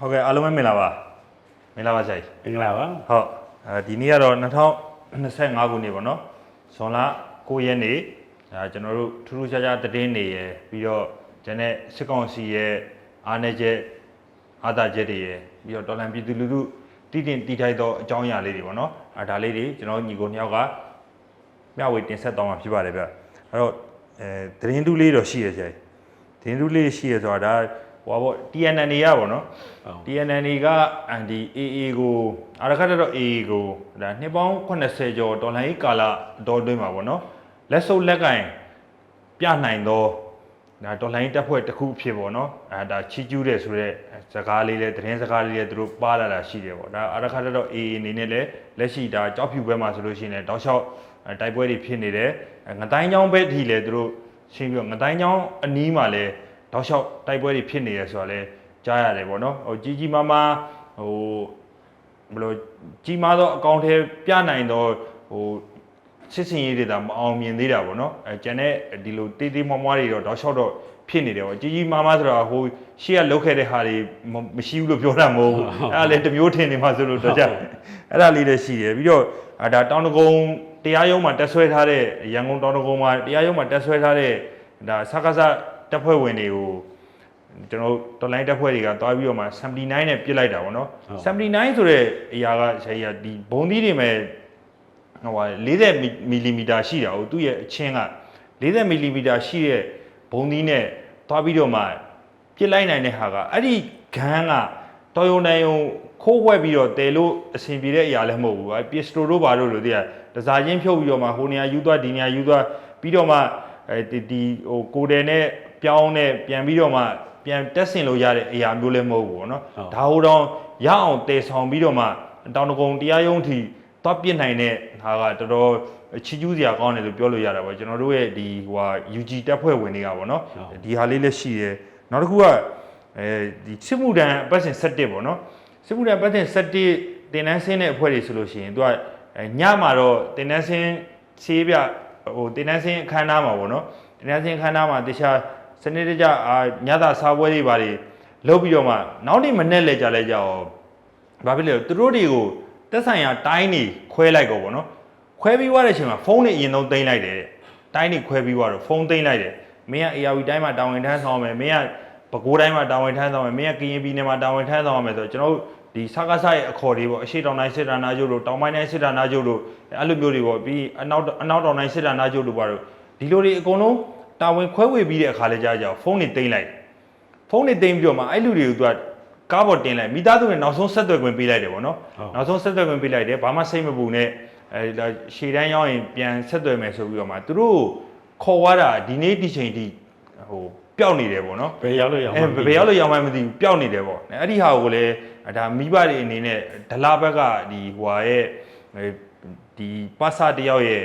ဟုတ်ကဲ့အားလုံးပဲမင်္ဂလာပါမင်္ဂလာပါဆိုင်မင်္ဂလာပါဟုတ်အဲဒီနေ့ကတော့2025ခုနှစ်ပေါ့နော်ဇွန်လ9ရက်နေ့အဲကျွန်တော်တို့ထူးထူးခြားခြားသတင်းတွေရယ်ပြီးတော့ကျန်တဲ့စစ်ကောင်စီရဲ့အားနည်းချက်အားသာချက်တွေရယ်ပြီးတော့တော်လန်ပြည်သူလူထုတည်တင်တည်ထိုက်သောအကြောင်းအရာလေးတွေပေါ့နော်အဲဒါလေးတွေကျွန်တော်ညီကိုနှစ်ယောက်ကမျှဝေတင်ဆက်သွားမှာဖြစ်ပါတယ်ဗျအဲ့တော့အဲသတင်းတူးလေးတော့ရှိရဆိုင်သတင်းတူးလေးရှိရဆိုတာဒါ ဟိုပါပေါ့ TNN တွေကပေါ့နော်ဟုတ် TNN ကအန်ဒီ AA ကိုအရခတ်တော့ AA ကိုဒါနှစ်ပေါင်း80ကျော်ဒေါ်လာကြီးကာလအတော်အတွင်းမှာပေါ့နော်လက်စုပ်လက်ကင်ပြနိုင်သောဒါဒေါ်လာကြီးတက်ဖွဲ့တစ်ခုဖြစ်ပေါ့နော်အဲဒါချီကျူးတယ်ဆိုတော့စကားလေးလဲသတင်းစကားလေးလဲသူတို့ပါလာတာရှိတယ်ပေါ့ဒါအရခတ်တော့ AA အနေနဲ့လဲလက်ရှိဒါကြောက်ဖြူဘက်မှာဆိုလို့ရှိရင်လည်းတောက်လျှောက်အဲတိုက်ပွဲတွေဖြစ်နေတယ်အဲငတိုင်းချောင်းဘက်ထိလဲသူတို့ရှင်းပြီးတော့ငတိုင်းချောင်းအနီးမှာလဲ တောက်လျှောက်တိုက်ပွဲတွေဖြစ်နေရဆိုတော့လဲကြားရတယ်ပေါ့နော်ဟိုကြီးကြီးမားမားဟိုဘယ်လိုကြီးမားသောအကောင့်ထဲပြနိုင်သောဟိုစစ်စင်ရေးတွေဒါမအောင်မြင်သေးတာပေါ့နော်အဲကျန်တဲ့ဒီလိုတေးသေးမွားမွားတွေတော့တောက်လျှောက်တော့ဖြစ်နေတယ်ပေါ့ကြီးကြီးမားမားဆိုတာဟိုရှေ့ကလုတ်ခဲ့တဲ့ဟာတွေမမရှိဘူးလို့ပြောတာမဟုတ်ဘူးအဲ့ဒါလည်းတစ်မျိုးထင်နေမှဆိုလို့တော့ကြအဲ့ဒါလေးလည်းရှိတယ်ပြီးတော့အာဒါတောင်တကုံတရားရုံးမှာတက်ဆွဲထားတဲ့ရန်ကုန်တောင်တကုံမှာတရားရုံးမှာတက်ဆွဲထားတဲ့ဒါစကားစ တပ်ဖွဲ့ဝင်တွေကိုကျွန်တော်တို့ online တက်ဖွဲ့တွေကတွားပြီးတော့မှ79နဲ့ပြစ်လိုက်တာပေါ့နော်79ဆိုတဲ့အရာကဆရာကြီးဒီဘုံသီးတွေမဲ့ဟိုဟာ40မီလီမီတာရှိတာဟုတ်သူ့ရဲ့အချင်းက40မီလီမီတာရှိတဲ့ဘုံသီးနဲ့တွားပြီးတော့မှပြစ်လိုက်နိုင်တဲ့ဟာကအဲ့ဒီဂန်းကတော်ယုံတန်ယုံခိုးဝှက်ပြီးတော့တဲလို့အဆင်ပြေတဲ့အရာလည်းမဟုတ်ဘူးအဲပစ္စတိုတို့ဘာလို့လို့တည်းကတစားချင်းဖြုတ်ပြီးတော့မှဟိုနေရာယူသွားဒီနေရာယူသွားပြီးတော့မှအဲဒီဒီဟိုကိုတယ်နဲ့ ပြောင်းနဲ့ပြန်ပြီးတော့မှပြန်တက်ဆင်လို့ရတဲ့အရာမျိုးလည်းမဟုတ်ဘူးပေါ့နော်ဒါဟိုတော့ရအောင်တည်ဆောင်ပြီးတော့မှတောင်တကုံတရားရုံးထိသွားပြစ်နိုင်တဲ့ဟာကတော်တော်ချီးကျူးစရာကောင်းတယ်လို့ပြောလို့ရတာပေါ့ကျွန်တော်တို့ရဲ့ဒီဟိုဟာ UG တက်ဖွဲ့ဝင်တွေကပေါ့နော်ဒီဟာလေးလည်းရှိတယ်နောက်တစ်ခုကအဲဒီစစ်မှုတန်းအပတ်စဉ်7ပေါ့နော်စစ်မှုတန်းအပတ်စဉ်7တင်တန်းဆင်းတဲ့အဖွဲ့တွေဆိုလို့ရှိရင်သူကအဲညမှာတော့တင်တန်းဆင်းဆေးပြဟိုတင်တန်းဆင်းအခမ်းအနားမှာပေါ့နော်တင်တန်းဆင်းအခမ်းအနားမှာတခြား စနစ်တကျအာညသာစားပွဲတွေပါတွေလုပ်ပြီးတော့မှနောက်နေ့မနေ့လဲကြလဲကြအောင်ဘာဖြစ်လဲသူတို့တွေကိုတက်ဆိုင်ရာတိုင်းနေခွဲလိုက်ကောပေါ့နော်ခွဲပြီးွားတဲ့အချိန်မှာဖုန်းတွေအရင်ဆုံးသိမ်းလိုက်တယ်တဲ့တိုင်းနေခွဲပြီးွားတော့ဖုန်းသိမ်းလိုက်တယ်မင်းက ARV တိုင်းမှာတာဝန်ထမ်းဆောင်မယ်မင်းကပဲခူးတိုင်းမှာတာဝန်ထမ်းဆောင်မယ်မင်းကကရင်ပြည်နယ်မှာတာဝန်ထမ်းဆောင်ရမယ်ဆိုတော့ကျွန်တော်တို့ဒီစကားဆရဲ့အခေါ်တွေပေါ့အရှိတောင်တိုင်းစစ်တာနာချုပ်တို့တောင်ပိုင်းတိုင်းစစ်တာနာချုပ်တို့အဲ့လိုမျိုးတွေပေါ့ပြီးအနောက်အနောက်တောင်တိုင်းစစ်တာနာချုပ်တို့ပါတော့ဒီလိုတွေအကုန်လုံး တာဝန်ခွဲဝေပြီးတဲ့အခါလဲကြာကြာဖုန်းတွေတိမ့်လိုက်ဖုန်းတွေတိမ့်ပြီးတော့မှအဲ့လူတွေကိုသူကကားပေါ်တင်လိုက်မိသားစုနဲ့နောက်ဆုံးဆက်သွယ်ခွင့်ပေးလိုက်တယ်ဗောနော်နောက်ဆုံးဆက်သွယ်ခွင့်ပေးလိုက်တယ်ဘာမှစိတ်မပူနဲ့အဲဒါရှေ့တန်းရောက်ရင်ပြန်ဆက်သွယ်မယ်ဆိုပြီးတော့မှသူတို့ခေါ်သွားတာဒီနေ့ဒီချိန်ထိဟိုပျောက်နေတယ်ဗောနော်ဘယ်ရောက်လို့ရောက်အဲဘယ်ရောက်လို့ရောက်မှမသိဘူးပျောက်နေတယ်ဗောအဲ့ဒီဟာကိုလည်းဒါမိဘတွေအနေနဲ့ဒလာဘက်ကဒီဟွာရဲ့ဒီပါစာတယောက်ရဲ့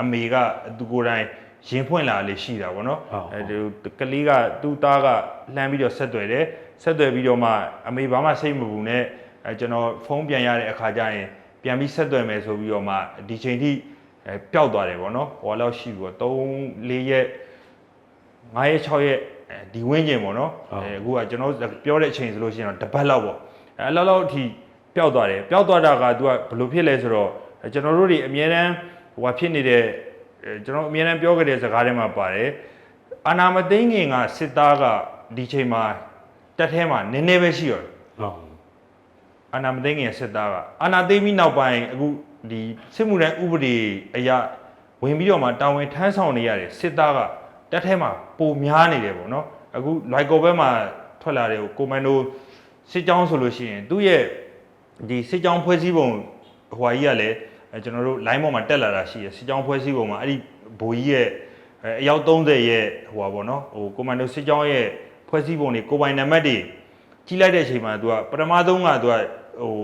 အမေကသူကိုယ်တိုင် ရင်ဖွင့်လာလေရှိတာဗောနော်အဲဒီကလေးကသူ့သားကလှမ်းပြီးတော့ဆက်သွယ်တယ်ဆက်သွယ်ပြီးတော့မှအမေဘာမှစိတ်မပူနဲ့အဲကျွန်တော်ဖုန်းပြန်ရတဲ့အခါကျရင်ပြန်ပြီးဆက်သွယ်မယ်ဆိုပြီးတော့မှဒီချိန်ထိအဲပျောက်သွားတယ်ဗောနော်ဟောလောက်ရှိပြီဗော3 4ရက်9ရက်6ရက်အဲဒီဝင်းကျင်ဗောနော်အဲအခုကကျွန်တော်ပြောတဲ့အချိန်ဆိုလို့ရှိရင်တော့တစ်ပတ်လောက်ဗောအဲလောက်လောက်အထိပျောက်သွားတယ်ပျောက်သွားတာကသူကဘယ်လိုဖြစ်လဲဆိုတော့ကျွန်တော်တို့တွေအများတန်းဟိုဟာဖြစ်နေတဲ့အဲ ကျွန်တော်အများအားပြောခဲ့တဲ့စကားထဲမှာပါတယ်အာနာမသိငင်ကစစ်သားကဒီချိန်မှာတက်ထဲမှာနည်းနည်းပဲရှိရောဟုတ်အာနာမသိငင်စစ်သားကအာနာသိပြီးနောက်ပိုင်းအခုဒီစစ်မှုထမ်းဥပဒေအရဝင်ပြီးတော့မှတာဝန်ထမ်းဆောင်နေရတဲ့စစ်သားကတက်ထဲမှာပိုများနေတယ်ပေါ့နော်အခုလိုက်ကောဘက်မှာထွက်လာတဲ့ကိုမန်ဒိုစစ်ကြောင်းဆိုလို့ရှိရင်သူ့ရဲ့ဒီစစ်ကြောင်းဖွဲ့စည်းပုံဟိုဟာကြီးကလည်း အဲကျွန်တော်တို့ line ပေါ်မှာတက်လာတာရှိရယ်စစ်ကြောင်းဖွဲ့စည်းပုံမှာအဲ့ဒီဘိုးကြီးရဲ့အယောက်30ရဲ့ဟိုပါဗောနော်ဟိုကွန်မန်ဒိုစစ်ကြောင်းရဲ့ဖွဲ့စည်းပုံတွေကိုပိုင်နံပါတ်တွေကြီးလိုက်တဲ့အချိန်မှာသူကပထမဆုံးကသူကဟို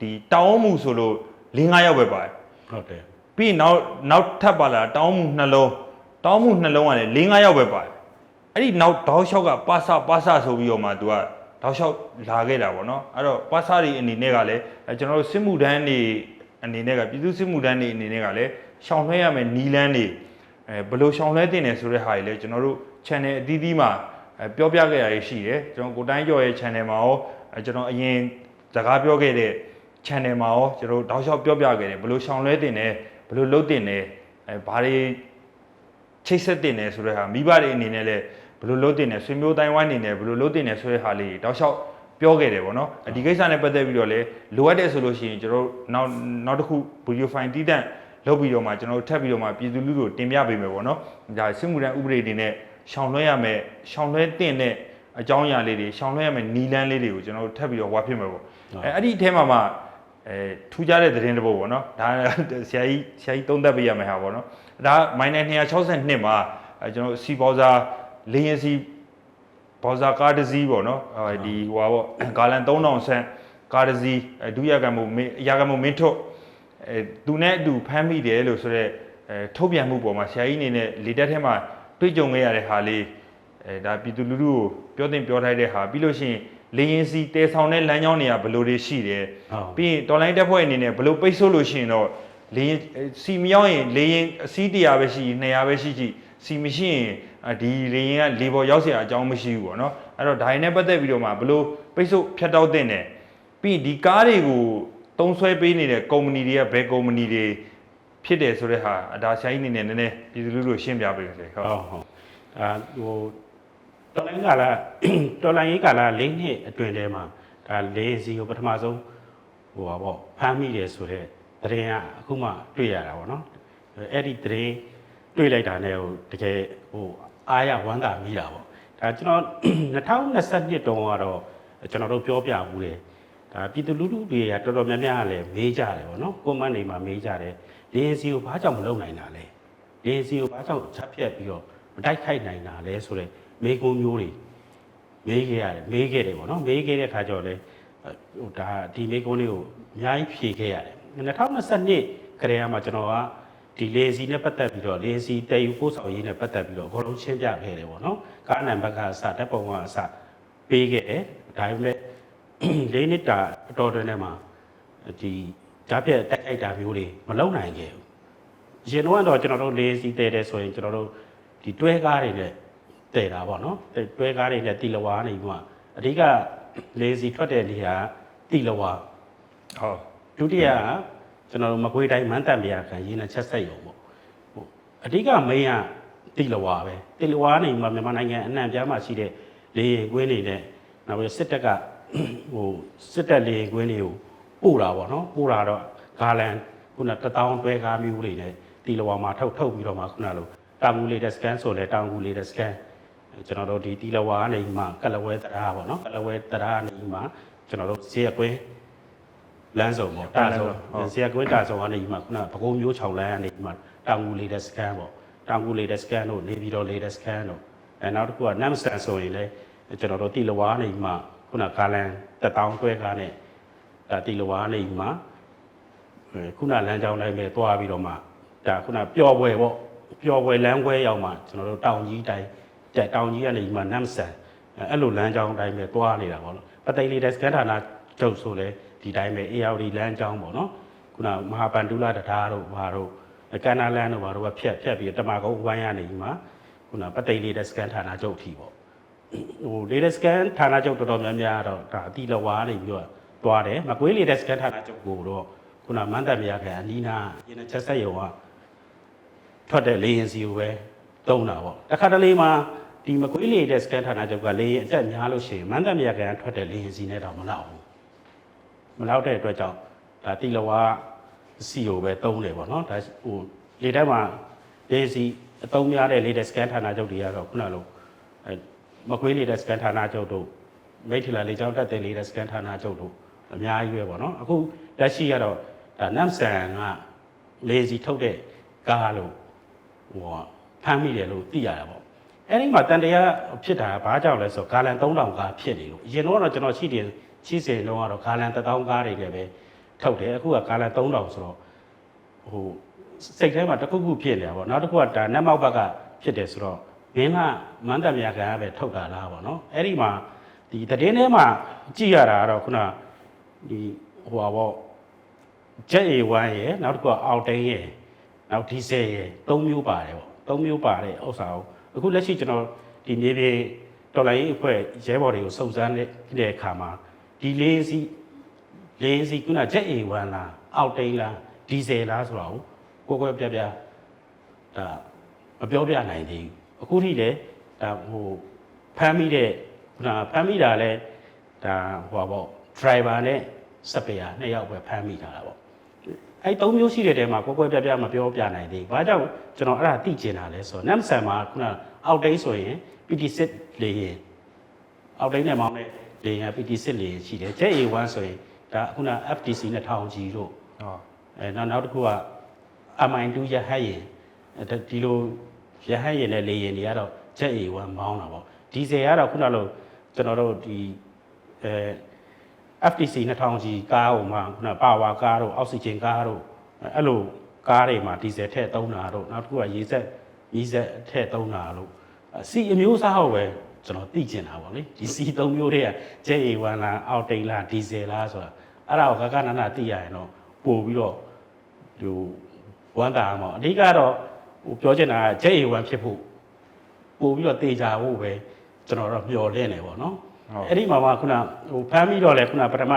ဒီတောင်းမှုဆိုလို့၄၅ယောက်ပဲပါတယ်ဟုတ်တယ်ပြီးနောက်နောက်ထပ်ပါလာတောင်းမှုနှလုံးတောင်းမှုနှလုံးကလည်း၄၅ယောက်ပဲပါတယ်အဲ့ဒီနောက်ဒေါက်လျှောက်ကပါစပါစဆိုပြီးတော့မှသူကဒေါက်လျှောက်လာခဲ့တာဗောနော်အဲ့တော့ပါစတွေအနေနဲ့ကလည်းကျွန်တော်တို့စစ်မှုထမ်းတွေ အနေနဲ့ကပြည်သူစစ်မှုထမ်းတွေအနေနဲ့ကလည်းရှောင်လွှဲရမယ်နီလန်းတွေအဲဘယ်လိုရှောင်လွှဲတင်တယ်ဆိုတဲ့ဟာတွေလည်းကျွန်တော်တို့ channel အသီးသီးမှာအဲအဲပြောပြခဲ့ရရှိတယ်ကျွန်တော်ကိုတိုင်းကျော်ရဲ့ channel မှာရောအဲကျွန်တော်အရင်စကားပြောခဲ့တဲ့ channel မှာရောကျွန်တော်တောက်လျှောက်ပြောပြခဲ့တယ်ဘယ်လိုရှောင်လွဲတင်တယ်ဘယ်လိုလုပ်တင်တယ်အဲဘာတွေချိတ်ဆက်တင်တယ်ဆိုတဲ့ဟာမိဘတွေအနေနဲ့လည်းဘယ်လိုလုပ်တင်တယ်ဆွေမျိုးတိုင်းဝိုင်းအနေနဲ့ဘယ်လိုလုပ်တင်တယ်ဆိုတဲ့ဟာလေးတောက်လျှောက် ပြောခဲ့တယ်ပေါ့နော်ဒီကိစ္စနဲ့ပတ်သက်ပြီးတော့လည်းလိုအပ်တယ်ဆိုလို့ရှိရင်ကျွန်တော်နောက်နောက်တစ်ခု video file တည်တံ့လုပ်ပြီးတော့မှကျွန်တော်ထပ်ပြီးတော့မှပြည်သူလူထုကိုတင်ပြပေးမယ်ပေါ့နော်ဒါစစ်မှုထမ်းဥပဒေတွေနဲ့ရှောင်လွှဲရမယ်ရှောင်လွှဲတင်တဲ့အကြောင်းအရာလေးတွေရှောင်လွှဲရမယ်နီလန်းလေးတွေကိုကျွန်တော်ထပ်ပြီးတော့ဝါဖြစ်မယ်ပေါ့အဲအဲ့ဒီအထဲမှာမှအဲထူးခြားတဲ့သတင်းတစ်ပုဒ်ပေါ့နော်ဒါဆရာကြီးဆရာကြီးသုံးသပ်ပေးရမယ်ဟာပေါ့နော်ဒါမိုင်းနယ်262မှာအဲကျွန်တော်စီဘောဇာလေရင်စီ ဘောဇာကားတစ်စီးပေါ့နော်အဲဒီဟိုပါပေါ့ဂါလန်3000ဆန့်ကားတစ်စီးအဲဒုရကံမို့မင်းအရာကံမို့မင်းထုတ်အဲသူနဲ့အတူဖမ်းမိတယ်လို့ဆိုတော့အဲထုတ်ပြန်မှုပေါ်မှာဆရာကြီးအနေနဲ့လေတက်ထဲမှာတွေ့ကြုံခဲ့ရတဲ့ဟာလေးအဲဒါပြည်သူလူထုကိုပြောတင်ပြောထားတဲ့ဟာပြီးလို့ရှိရင်လေရင်စီတဲဆောင်တဲ့လမ်းကြောင်းတွေကဘယ်လိုတွေရှိတယ်ဟုတ်ပြီးရင်တော်လိုင်းတက်ဖွဲ့အနေနဲ့ဘယ်လိုပိတ်ဆို့လို့ရှိရင်တော့လေရင်စီမရောက်ရင်လေရင်အစီး100ပဲရှိ200ပဲရှိကြည့်စီမရှိရင်အာ ဒီလေရင်ကလေပေါ်ရောက်เสียအကြောင်းမရှိဘူးပေါ့နော်အဲ့တော့ဒါရင်းနဲ့ပတ်သက်ပြီးတော့မှဘယ်လိုပိတ်ဆို့ဖြတ်တောက်တဲ့တယ်ပြီးရင်ဒီကားတွေကိုတုံးဆွဲပေးနေတဲ့ကုမ္ပဏီတွေကဘယ်ကုမ္ပဏီတွေဖြစ်တယ်ဆိုတဲ့ဟာအဒါဆိုင်အနေနဲ့နည်းနည်းပြည်သူလူထုကိုရှင်းပြပေးပါစေဟုတ် ဟုတ်ဟုတ်အာဟိုတော်လိုင်းကလာတော်လိုင်းရေးကလာ၄နှစ်အတွင်းထဲမှာဒါလေးစီကိုပထမဆုံးဟိုပါပေါ့ဖမ်းမိတယ်ဆိုတော့သတင်းကအခုမှတွေ့ရတာပေါ့နော်အဲ့ဒီသတင်းတွေ့လိုက်တာနဲ့ဟိုတကယ်ဟို အားရဝမ်းသာမိတာပေါ့ဒါကျွန်တော်2022တုန်းကတော့ကျွန်တော်တို့ပြောပြဘူးတယ်ဒါပြည်သူလူထုတွေကတော်တော်များများကလည်းမေးကြတယ်ပေါ့နော်ကွန်မန့်တွေမှာမေးကြတယ်လေးစီကိုဘာကြောင့်မလုပ်နိုင်တာလဲဒီစီကိုဘာကြောင့်ချက်ပြက်ပြီးတော့မတိုက်ခိုက်နိုင်တာလဲဆိုတော့မေကုံမျိုးတွေမေးခဲ့ရတယ်မေးခဲ့တယ်ပေါ့နော်မေးခဲ့တဲ့ခါကျတော့လေဟိုဒါဒီမေကုံလေးကိုအများကြီးဖြေခဲ့ရတယ်2022ခရေကမှကျွန်တော်က ဒီလေစီနဲ့ပတ်သက်ပြီးတော့လေစီတည်ယူပို့ဆောင်ရေးနဲ့ပတ်သက်ပြီးတော့အကုန်လုံးရှင်းပြခဲ့တယ်ပေါ့နော်ကားနံပါတ်ကအစတက်ပုံကအစပေးခဲ့တယ်ဒါပေမဲ့လေးနှစ်တာအတော်တွင်ထဲမှာဒီဓာတ်ပြက်တိုက်ခိုက်တာမျိုးတွေမလုပ်နိုင်ခဲ့ဘူးရင်တော့ကတော့ကျွန်တော်တို့လေးစီတဲတယ်ဆိုရင်ကျွန်တော်တို့ဒီတွဲကားတွေနဲ့တဲတာပေါ့နော်တဲတွဲကားတွေနဲ့တီလဝါနေပြီးမှအဓိကလေးစီထွက်တဲ့နေရာတီလဝါဟုတ်ဒုတိယက ကျွန်တော်တို့မကွေးတိုင်းမန်းတက်မြာခံရင်းနဲ့ချက်ဆက်ရုံပေါ့ဟိုအဓိကမိန်းကတီလဝါပဲတီလဝါနေပြီးမှမြန်မာနိုင်ငံအနှံ့ပြားမှာရှိတဲ့လေရင်ကွင်းတွေနဲ့နောက်ပြီးစစ်တပ်ကဟိုစစ်တပ်လေရင်ကွင်းတွေကိုပို့တာပေါ့နော်ပို့တာတော့ဂါလန်ခုနတထောင်တွဲကားမျိုးတွေနဲ့တီလဝါမှာထုတ်ထုတ်ပြီးတော့မှခုနလိုတောင်ကူလေးတဲ့ scan ဆိုလဲတောင်ကူလေးတဲ့ scan ကျွန်တော်တို့ဒီတီလဝါကနေမှကလဝဲတရားပေါ့နော်ကလဝဲတရားနေမှကျွန်တော်တို့ဈေးကွင်း လမ်းစုံပေါ့တာစုံဈေးကွင်းတာစုံကနေမှခုနပကုံးမျိုး6လမ်းကနေမှတောင်ကူလေးတဲ့ scan ပေါ့တောင်ကူလေးတဲ့ scan တို့နေပြီးတော့လေးတဲ့ scan တို့အဲနောက်တစ်ခုက namstan ဆိုရင်လည်းကျွန်တော်တို့တီလဝါနေမှခုနကာလန်တက်တောင်းတွဲကားနဲ့ဒါတီလဝါနေမှအဲခုနလမ်းကြောင်းတိုင်းပဲတွားပြီးတော့မှဒါခုနပျော်ပွဲပေါ့ပျော်ပွဲလမ်းခွဲရောက်မှကျွန်တော်တို့တောင်ကြီးတိုင်းတဲ့တောင်ကြီးကနေဒီမှာနမ်ဆန်အဲ့လိုလမ်းကြောင်းအတိုင်းပဲတွားနေတာပေါ့နော်ပသိမ်လေးတဲ့စကန်ဌာနကျုပ်ဆိုလဲ ဒီတိုင်းပဲ ARD လမ်းကြောင်းပေါ့နော်ခုနမဟာပန်ဒူလာတရားတို့ဘာတို့ကန္နာလန်းတို့ဘာတို့ကဖြတ်ဖြတ်ပြီးတမကုန်းဝိုင်းရနေဒီမှာခုနပသိမ်လေးတဲ့စကန်ဌာနကျုပ်ထီပေါ့ဟိုလေးတဲ့စကန်ဌာနကျုပ်တော်တော်များများတော့ဒါအတိလဝါနေပြီးတော့တွားတယ်မကွေးလေးတဲ့စကန်ဌာနကျုပ်ကိုတော့ခုနမန္တမရခံအနီးနာရင်းနဲ့ချက်ဆက်ရုံကထွက်တဲ့လေရင်စီကိုပဲတုံးတာပေါ့တခါတလေမှာဒီမကွေးလေတဲ့စကန်ဌာနချုပ်ကလေရင်အတက်များလို့ရှိရင်မန္တမရကန်ထွက်တဲ့လေရင်စီနဲ့တော့မလောက်ဘူး မလောက်တဲ့အတွက်ကြောင့်ဒါတိလဝါစီကိုပဲတုံးတယ်ပေါ့နော်ဒါဟိုလေထဲမှာလေစီအတုံးများတဲ့လေတဲ့စကန်ဌာနချုပ်တွေကတော့ခုနလိုအဲမကွေးလေတဲ့စကန်ဌာနချုပ်တို့မိထီလာလေကြောင်းတက်တဲ့လေတဲ့စကန်ဌာနချုပ်တို့အများကြီးပဲပေါ့နော်အခုလက်ရှိကတော့ဒါနမ်ဆန်ကလေစီထုတ်တဲ့ကားလို့ဟိုဖမ်းမိတယ်လို့သိရတာပေါ့အဲ့ဒီမှာတန်တရားဖြစ်တာဘာကြောင့်လဲဆိုတော့ဂါလန်3000ကားဖြစ်နေလို့အရင်တော့ကျွန်တော်ရှိတယ် ရှိစေလုံးကတော့ဂါလန်1000ကားတွေလည်းပဲထုတ်တယ်အခုကဂါလန်3000ဆိုတော့ဟိုစိတ်ထဲမှာတစ်ခုခုဖြစ်နေတာပေါ့နောက်တစ်ခုကဒါနတ်မောက်ဘက်ကဖြစ်တယ်ဆိုတော့မင်းကမန္တမြာကန်ကပဲထုတ်တာလားပေါ့နော်အဲ့ဒီမှာဒီတည်င်းထဲမှာကြည့်ရတာကတော့ခုနဒီဟိုပါပေါ့ဂျက် A1 ရယ်နောက်တစ်ခုကအောက်တိန်ရယ်နောက်ဒီဇယ်ရယ်၃မျိုးပါတယ်ပေါ့၃မျိုးပါတဲ့ဥစ္စာကိုအခုလက်ရှိကျွန်တော်ဒီမြေပြင်တော်လိုင်းရေးအဖွဲ့ရဲဘော်တွေကိုစုံစမ်းတဲ့တဲ့အခါမှာ ဒီလေးစီလေးစီခုနဂျက် A1 လားအောက်တိန်လားဒီဇယ်လားဆိုတော့ကိုကိုယ်ပြပြဒါမပြောပြနိုင်သေးဘူးအခုထိလည်းဒါဟိုဖမ်းမိတဲ့ခုနဖမ်းမိတာလဲဒါဟိုပါပေါ့ driver နဲ့စပယ်ယာနှစ်ယောက်ပဲဖမ်းမိထားတာပေါ့အဲ့သုံးမျိုးရှိတဲ့တဲမှာကိုကိုယ်ပြပြမပြောပြနိုင်သေးဘူးဘာကြောင့်ကျွန်တော်အဲ့ဒါသိကျင်တာလဲဆိုတော့ NAMSAN မှာခုနအောက်တိန်ဆိုရင် PT6 လေရင်အောက်တိုင်းနဲ့မောင်းတဲ့ လေယာဉ် PT6 လေယာဉ်ရှိတယ် JA1 ဆိုရင်ဒါခုန FTC 2000 G တို့ဟောအဲနောက်နောက်တစ်ခုက MI2 ရဟတ်ယာဉ်အဲဒီလိုရဟတ်ယာဉ်နဲ့လေယာဉ်တွေကတော့ JA1 မောင်းတာပေါ့ဒီဇယ်ကတော့ခုနလိုကျွန်တော်တို့ဒီအဲ FTC 2000 G ကားဟိုမှာခုနပါဝါကားတို့အောက်ဆီဂျင်ကားတို့အဲ့လိုကားတွေမှာဒီဇယ်ထည့်သုံးတာတို့နောက်တစ်ခုကရေဆက်ရေဆက်ထည့်သုံးတာတို့စီအမျိုးအစားဟုတ်ပဲ ကျွန်တော်သိကျင်တာပေါ့လေဒီစီသုံးမျိုးတွေက JA1 လားအောက်တိန်လားဒီဇယ်လားဆိုတာအဲ့ဒါကိုကကနနသိရရင်တော့ပို့ပြီးတော့ဟိုဝမ်းတာမှာအဓိကတော့ဟိုပြောချင်တာက JA1 ဖြစ်ဖို့ပို့ပြီးတော့တေချာဖို့ပဲကျွန်တော်တို့မျှော်လင့်နေပေါ့နော်ဟုတ်အဲ့ဒီမှာမှခုနဟိုဖမ်းပြီးတော့လေခုနပထမ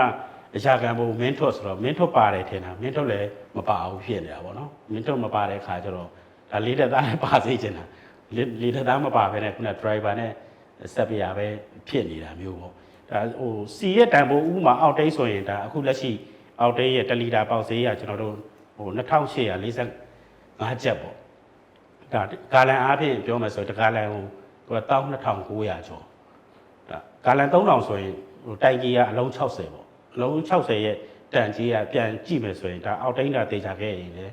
အရာခံဖို့မင်းထွတ်ဆိုတော့မင်းထွတ်ပါတယ်ထင်တာမင်းထွတ်လည်းမပါဘူးဖြစ်နေတာပေါ့နော်မင်းထွတ်မပါတဲ့ခါကျတော့ဒါလေးတက်သားလည်းပါစေချင်တာလေးလေးတက်သားမပါဘဲနဲ့ခုန driver နဲ့ ဆက်ပြရပဲဖြစ်နေတာမျိုးပေါ့ဒါဟိုစီရဲ့တန်ဖိုးဥပမာအောက်တိတ်ဆိုရင်ဒါအခုလက်ရှိအောက်တိတ်ရဲ့1လီတာပေါက်ဈေးကကျွန်တော်တို့ဟို2845ကျပ်ပေါ့ဒါဂါလန်အားဖြင့်ပြောမယ်ဆိုရင်တဂါလန်ဟိုသူက12900ကျော်ဒါဂါလန်3000ဆိုရင်ဟိုတိုင်ကြီးကအလုံး60ပေါ့အလုံး60ရဲ့တန်ကြီးကပြန်ကြည့်မယ်ဆိုရင်ဒါအောက်တိုင်းတာတေချာခဲ့ရင်လေ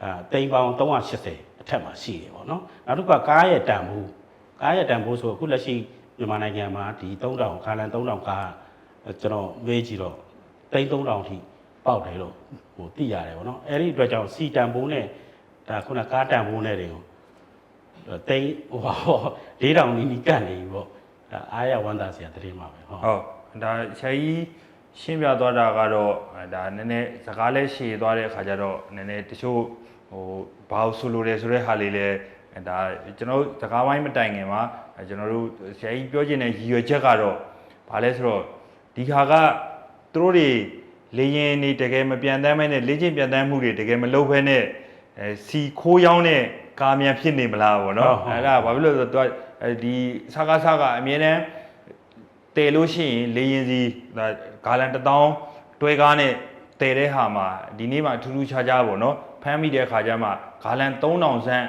ဒါတိမ်ပေါင်380အထက်မှာရှိတယ်ပေါ့နော်နောက်တစ်ခုကကားရဲ့တန်ဖိုး ကားရဲ့တန်ဖိုးဆိုအခုလက်ရှိမြန်မာနိုင်ငံမှာဒီ3000ဂါလန်3000ကားကျွန်တော်မေးကြည့်တော့တိမ်3000ထိပေါက်တယ်လို့ဟိုသိရတယ်ပေါ့နော်အဲ့ဒီအတွက်ကြောင့်စီတန်ဖိုးနဲ့ဒါခုနကားတန်ဖိုးနဲ့တွေကိုတိတ်ဟိုပါဟော၄တောင်နီးနီးကတ်နေပြီပေါ့ဒါအားရဝမ်းသာစရာတရင်ပါပဲဟောဟုတ်ဒါဆရာကြီးရှင်းပြသွားတာကတော့အဲဒါနည်းနည်းစကားလဲရှည်သွားတဲ့အခါကျတော့နည်းနည်းတချို့ဟိုဘာလို့ဆိုလိုတယ်ဆိုတဲ့ဟာလေးလဲအဲ ဒါကျွန်တော်တို့စကားဝိုင်းမတိုင်ခင်မှာအဲကျွန်တော်တို့ဆရာကြီးပြောချင်တဲ့ရည်ရွယ်ချက်ကတော့ဘာလဲဆိုတော့ဒီခါကသူတို့တွေလေရင်နေတကယ်မပြန်တမ်းမဲနဲ့လေ့ကျင့်ပြန်တမ်းမှုတွေတကယ်မလုပ်ဘဲနဲ့အဲစီခိုးရောင်းတဲ့ကာမြန်ဖြစ်နေမလားပေါ့နော်အဲ့ဒါဘာဖြစ်လို့လဲဆိုတော့သူကအဲဒီစကားစကားအမြဲတမ်းတည်လို့ရှိရင်လေရင်စီဒါဂါလန်တစ်တောင်းတွဲကားနဲ့တည်တဲ့ဟာမှာဒီနေ့မှအထူးထူးခြားခြားပေါ့နော်ဖမ်းမိတဲ့အခါကျမှဂါလန်3000ဆန်း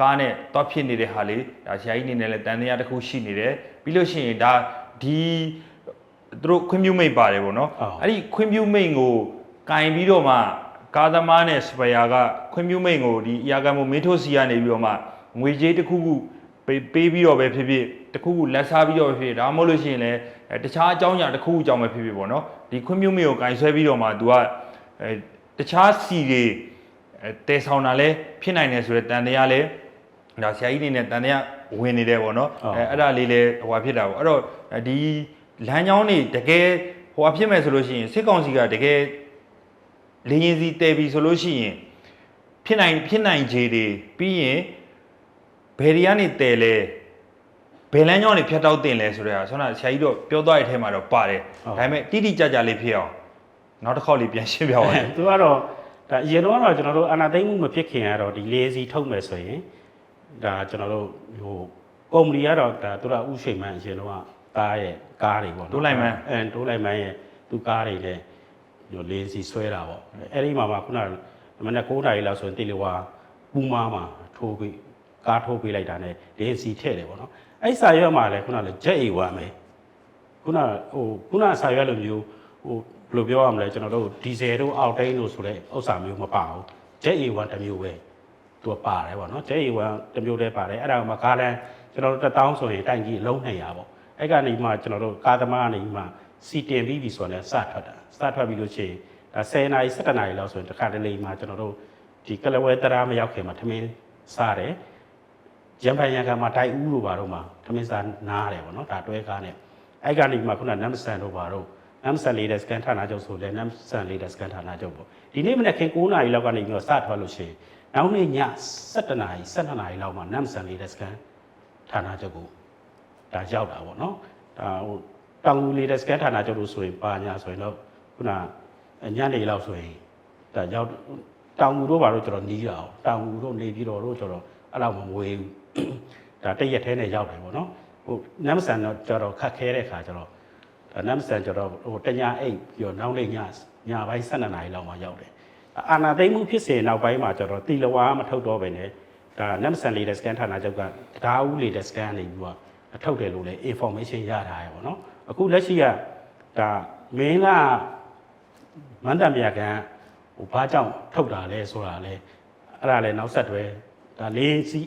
ကားနဲ့တွားဖြစ်နေတဲ့ဟာလေးဒါဆရာကြီးအနေနဲ့လည်းတန်တရားတစ်ခုရှိနေတယ်ပြီးလို့ရှိရင်ဒါဒီသူတို့ခွင့်ပြုမိတ်ပါတယ်ပေါ့နော်အဲ့ဒီခွင့်ပြုမိတ်ကိုကင်ပြီးတော့မှကားသမားနဲ့စပယ်ယာကခွင့်ပြုမိတ်ကိုဒီအရာကမိုမင်းထိုးစီကနေပြီးတော့မှငွေကြေးတစ်ခုခုပေးပေးပြီးတော့ပဲဖြစ်ဖြစ်တစ်ခုခုလက်စားပြီးတော့ပဲဖြစ်ဖြစ်ဒါမှမဟုတ်လို့ရှိရင်လည်းအဲတခြားအကြောင်းအရာတစ်ခုခုအကြောင်းပဲဖြစ်ဖြစ်ပေါ့နော်ဒီခွင့်ပြုမိကိုကင်ဆွဲပြီးတော့မှ तू ကအဲတခြားစီတွေအဲတဲဆောင်တာလဲဖြစ်နိုင်တယ်ဆိုတော့တန်တရားလဲ ဒါဆရာကြီးနေနဲ့တန်တရားဝင်နေတယ်ပေါ့နော်အဲအဲ့ဒါလေးလဲဟိုဟာဖြစ်တာပေါ့အဲ့တော့ဒီလမ်းကြောင်းတွေတကယ်ဟိုဟာဖြစ်မယ်ဆိုလို့ရှိရင်စစ်ကောင်စီကတကယ်လေရင်စီတဲပြီဆိုလို့ရှိရင်ဖြစ်နိုင်ဖြစ်နိုင်ခြေတွေပြီးရင်ဘယ်တွေကနေတဲလဲဘယ်လမ်းကြောင်းနေဖြတ်တောက်တင်လဲဆိုတော့ဆောနာဆရာကြီးတော့ပြောသွားတဲ့အထဲမှာတော့ပါတယ်ဒါပေမဲ့တိတိကျကျလေးဖြစ်အောင်နောက်တစ်ခေါက်လေးပြန်ရှင်းပြပါဦးသူကတော့ဒါအရင်တော့ကတော့ကျွန်တော်တို့အနာသိမ့်မှုမဖြစ်ခင်ကတော့ဒီလေးစီထုတ်မယ်ဆိုရင် ဒါကျွန်တော်တို့ဟိုကုမ္ပဏီကတော့ဒါသူကဥရှိန်မှန်အရင်တော့ကားရဲ့ကားတွေပေါ့နော်တိုးလိုက်မှန်းအဲတိုးလိုက်မှန်းရဲ့သူကားတွေလည်းဟိုလေးစီဆွဲတာပေါ့အဲ့ဒီမှာမှခုနကမနေ့9နာရီလောက်ဆိုရင်တေလီဝါပူမာမှာထိုးပြီးကားထိုးပေးလိုက်တာ ਨੇ လေးစီထည့်တယ်ပေါ့နော်အဲ့စာရွက်မှာလည်းခုနကလည်း jet A1 ပဲခုနဟိုခုနဆာရွက်လိုမျိုးဟိုဘယ်လိုပြောရမလဲကျွန်တော်တို့ဒီဇယ်တို့အောက်တိန်းတို့ဆိုတဲ့ဥစ္စာမျိုးမပါဘူး JA1 တစ်မျိုးပဲ သူကပါတယ်ပေါ့နော် JA1 တစ်မျိုးတည်းပါတယ်အဲ့ဒါကမှကားလန်ကျွန်တော်တို့တစ်တောင်းဆိုရင်တိုင်ကြီးလုံး200ပေါ့အဲ့ကနေမှကျွန်တော်တို့ကားသမားကနေမှစီတင်ပြီးပြီဆိုတော့စထွက်တာစထွက်ပြီးလို့ရှိရင်ဒါ10နာရီ17နာရီလောက်ဆိုရင်တစ်ခါတလေမှကျွန်တော်တို့ဒီကလဝဲတရာမရောက်ခင်မှာထမင်းစားတယ်ရံဖန်ရံကမှာတိုက်ဦးတို့ဘာတို့မှာသမင်းစားနားတယ်ဗောနော်ဒါတွဲကားနဲ့အဲ့ကနေမှခုနနမ်ဆန်တို့ဘာတို့နမ်ဆန်လေးတဲ့စကန်ဌာနချုပ်ဆိုလဲနမ်ဆန်လေးတဲ့စကန်ဌာနချုပ်ပေါ့ဒီနေ့မနေ့ခင်9နာရီလောက်ကနေပြီးတော့စထွက်လို့ရှိရင် နောက်နေ့ည7နာရီ7နာရီလောက်မှာနမ်ဆန်လေးတဲ့စကန်ဌာနချုပ်ကိုဒါရောက်တာပေါ့နော်ဒါဟိုတောင်ငူလေးတဲ့စကန်ဌာနချုပ်လို့ဆိုရင်ပါညာဆိုရင်တော့ခုနညနေလောက်ဆိုရင်ဒါရောက်တောင်ငူတို့ဘာလို့ကျွန်တော်နီးတာအောင်တောင်ငူတို့နေပြီးတော့တို့ကျွန်တော်အဲ့လောက်မမွေးဘူးဒါတရက်သေးနဲ့ရောက်တယ်ပေါ့နော်ဟိုနမ်ဆန်တော့ကျွန်တော်ခတ်ခဲတဲ့ခါကျတော့ဒါနမ်ဆန်ကျွန်တော်ဟိုတညာအိတ်ပြီးတော့နောက်နေ့ညညပိုင်း12နာရီလောက်မှရောက်တယ် အာနာသိမ့်မှုဖြစ်စေနောက်ပိုင်းမှာကျွန်တော်တီလဝါမထုတ်တော့ပဲနဲ့ဒါနမ်ဆန်လေးတဲ့စကန်ဌာနချုပ်ကဒါဦးလေးတဲ့စကန်နေပြီးတော့ထုတ်တယ်လို့လည်း information ရထားရပါတော့အခုလက်ရှိကဒါမင်းလာမန္တမြကန်ဟိုဘာကြောင့်ထုတ်တာလဲဆိုတာလဲအဲ့ဒါလည်းနောက်ဆက်တွဲဒါလေးစီ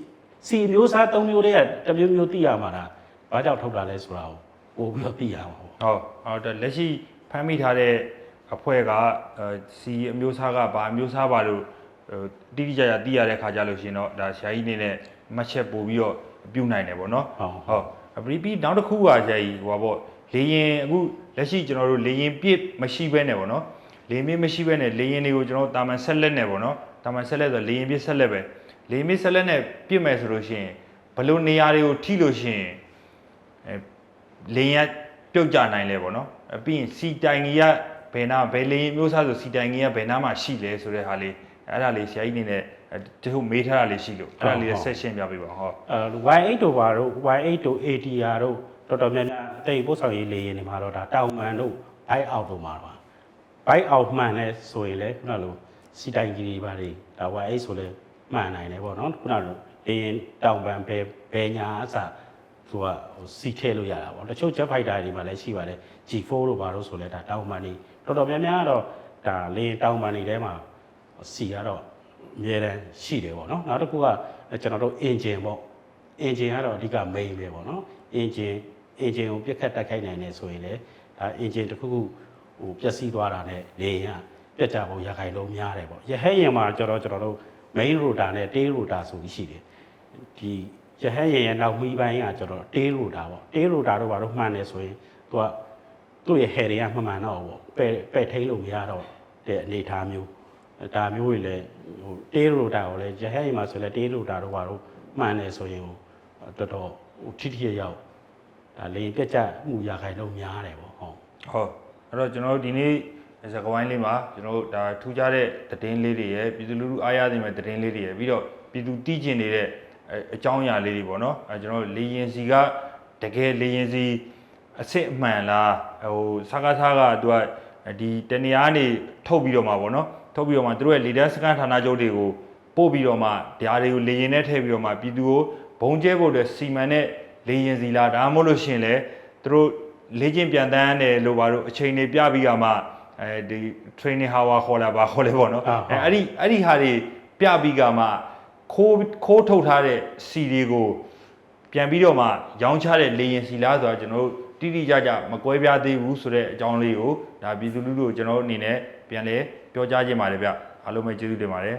စီမျိုးစား၃မျိုးတည်းကတစ်မျိုးမျိုးသိရမှာဒါဘာကြောင့်ထုတ်တာလဲဆိုတာကိုပို့ပြီးတော့သိရမှာပေါ့ဟုတ်ဟုတ်တယ်လက်ရှိဖမ်းမိထားတဲ့ အဖွဲ့ကအဲစီအမျိုးအစားကဘာအမျိုးအစားပါလို့ဟိုတိတိကျကျသိရတဲ့ခါကြလို့ရှရင်တော့ဒါဆရာကြီးနေနဲ့မှတ်ချက်ပို့ပြီးတော့ပြုတ်နိုင်တယ်ပေါ့နော်ဟုတ်ဟုတ်အပရီပီနောက်တစ်ခုကဆရာကြီးဟိုပါပေါ့လေရင်အခုလက်ရှိကျွန်တော်တို့လေရင်ပြစ်မရှိဘဲနဲ့ပေါ့နော်လေရင်ပြစ်မရှိဘဲနဲ့လေရင်တွေကိုကျွန်တော်တာမန်ဆက်လက်နဲ့ပေါ့နော်တာမန်ဆက်လက်ဆိုလေရင်ပြစ်ဆက်လက်ပဲလေရင်ပြစ်ဆက်လက်နဲ့ပြစ်မယ်ဆိုလို့ရှိရင်ဘယ်လိုနေရာတွေကိုထိလို့ရှိရင်အဲလင်းရပြုတ်ကြနိုင်လဲပေါ့နော်အပြီးရင်စီတိုင်ကြီးက ဘယ်နာဘယ်လင်းမျိုးစားဆိုစီတိုင်ကြီးကဘယ်နာမှာရှိလဲဆိုတဲ့ဟာလေးအဲ့ဒါလေးဆရာကြီးနေနဲ့အဲတချို့မေးထားတာလေးရှိလို့အဲ့ဒါလေးဆက်ရှင်းပြပေးပါဟောအဲ Y8 တို့ပါတို့ Y8 တို့ ATR တို့တော်တော်များများအတိတ်ပို့ဆောင်ရေးလေရင်တွေမှာတော့ဒါတောင်မှန်တို့ buy out တို့မှာပါ buy out မှန်လဲဆိုရင်လဲခုနလိုစီတိုင်ကြီးတွေပါလေဒါ Y8 ဆိုလဲမှန်နိုင်တယ်ပေါ့နော်ခုနလိုလေရင်တောင်ပန်ဘယ်ဘယ်ညာအစ သူကဟိုစီထဲလို့ရတာပေါ့တချို့ jet fighter တွေမှာလည်းရှိပါတယ် G4 တို့ပါတို့ဆိုလဲဒါတောင်မှန်နေတော်တော်များများကတော့ဒါလေရင်တောင်မှန်နေထဲမှာစီကတော့အများတန်းရှိတယ်ပေါ့နော်နောက်တစ်ခုကကျွန်တော်တို့ engine ပေါ့ engine ကတော့အဓိက main ပဲပေါ့နော် engine engine ကိုပြက်ခတ်တိုက်ခိုက်နိုင်တယ်ဆိုရင်လည်းဒါ engine တစ်ခုခုဟိုပျက်စီးသွားတာနဲ့လေယာဉ်ကပြက်ကြဖို့ရခိုင်လုံးများတယ်ပေါ့ရဟဲရင်မှာကျတော့ကျွန်တော်တို့ main rotor နဲ့ tail rotor ဆိုပြီးရှိတယ်ဒီ ရဟဲရင်ရဲ့နောက်မီးပိုင်းကကျတော့ tail rotor ပေါ့ tail rotor တို့ဘာလို့မှန်တယ်ဆိုရင်သူကသူ့ရဲ့ head တွေကမမှန်တော့ဘူးပေါ့ပဲ့ပဲ့ထိလို့မရတော့တဲ့အနေအထားမျိုးအဲဒါမျိုးတွေလည်းဟို tail rotor ကိုလည်းရဟဲရင်မှာဆိုလည်း tail rotor တို့ဘာလို့မှန်တယ်ဆိုရင်ဟိုတော်တော်ဟိုထိထိရရောက်ဒါလေပြက်ကြမှုရခိုင်တော့များတယ်ပေါ့ဟုတ်ဟုတ်အဲ့တော့ကျွန်တော်တို့ဒီနေ့စကဝိုင်းလေးမှာကျွန်တော်တို့ဒါထူးခြားတဲ့သတင်းလေးတွေရယ်ပြည်သူလူထုအားရသိမဲ့သတင်းလေးတွေရယ်ပြီးတော့ပြည်သူတည်ကျင်နေတဲ့ အအကြောင်းအရာလေးတွေပေါ့နော်အဲကျွန်တော်တို့လေရင်စီကတကယ်လေရင်စီအစ်စ်အမှန်လားဟိုစကားစားကသူကဒီတနေရာနေထုတ်ပြီးတော့မှာပေါ့နော်ထုတ်ပြီးတော့မှသူတို့ရဲ့လေဒန်းစကန်ဌာနချုပ်တွေကိုပို့ပြီးတော့မှဓာတ်တွေကိုလေရင်နဲ့ထည့်ပြီးတော့မှပြည်သူကိုဘုံကျဲဖို့အတွက်စီမံတဲ့လေရင်စီလားဒါမှမဟုတ်လို့ရှရင်လေသူတို့လေ့ကျင့်ပြန်တန်းတယ်လို့ပါတော့အချိန်တွေပြပြီးကမှအဲဒီ training hour ခေါ်လာပါခေါ်လဲပေါ့နော်အဲအဲ့ဒီအဲ့ဒီဟာတွေပြပြီးကမှ ခိုးခိုးထုတ်ထားတဲ့စီတွေကိုပြန်ပြီးတော့မှရောင်းချတဲ့လေရင်စီလားဆိုတာကျွန်တော်တို့တိတိကျကျမကွဲပြားသေးဘူးဆိုတဲ့အကြောင်းလေးကိုဒါပြည်သူလူထုကိုကျွန်တော်တို့အနေနဲ့ပြန်လဲပြောကြားခြင်းပါတယ်ဗျအားလုံးပဲကျေးဇူးတင်ပါတယ်